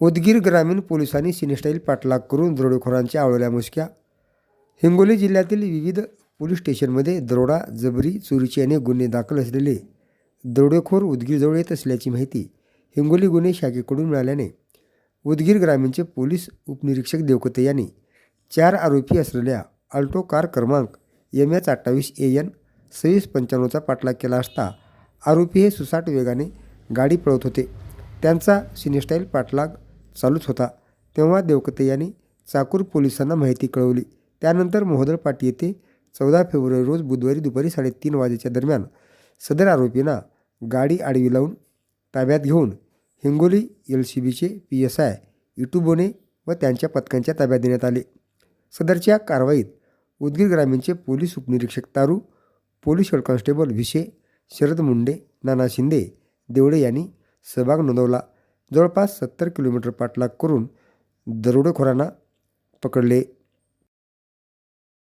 उदगीर ग्रामीण पोलिसांनी सिनेस्टाईल पाठलाग करून दरोडेखोरांच्या आवळल्या मुसक्या हिंगोली जिल्ह्यातील विविध पोलीस स्टेशनमध्ये दरोडा जबरी चोरीचे अनेक गुन्हे दाखल असलेले दरोडेखोर उदगीरजवळ येत असल्याची माहिती हिंगोली गुन्हे शाखेकडून मिळाल्याने उदगीर ग्रामीणचे पोलीस उपनिरीक्षक देवकते यांनी चार आरोपी असलेल्या अल्टो कार क्रमांक एम एच अठ्ठावीस ए एन सव्वीस पंच्याण्णवचा पाठलाग केला असता आरोपी हे सुसाट वेगाने गाडी पळवत होते. त्यांचा सिनेस्टाईल पाठलाग चालूच होता. तेव्हा देवकते यांनी चाकूर पोलिसांना माहिती कळवली. त्यानंतर मोहदरपाटी येथे चौदा फेब्रुवारी रोज बुधवारी दुपारी साडेतीन वाजेच्या दरम्यान सदर आरोपींना गाडी आडवी लावून ताब्यात घेऊन हिंगोली एल सी बीचे पी एस आय इटुबोने व त्यांच्या पथकांच्या ताब्यात देण्यात आले. सदरच्या कारवाईत उदगीर ग्रामीणचे पोलीस उपनिरीक्षक तारू पोलीस हेड कॉन्स्टेबल विशे शरद मुंडे नाना शिंदे देवडे यांनी सहभाग नोंदवला. जवळपास सत्तर किलोमीटर पाठलाग करून दरोडेखोरांना पकडले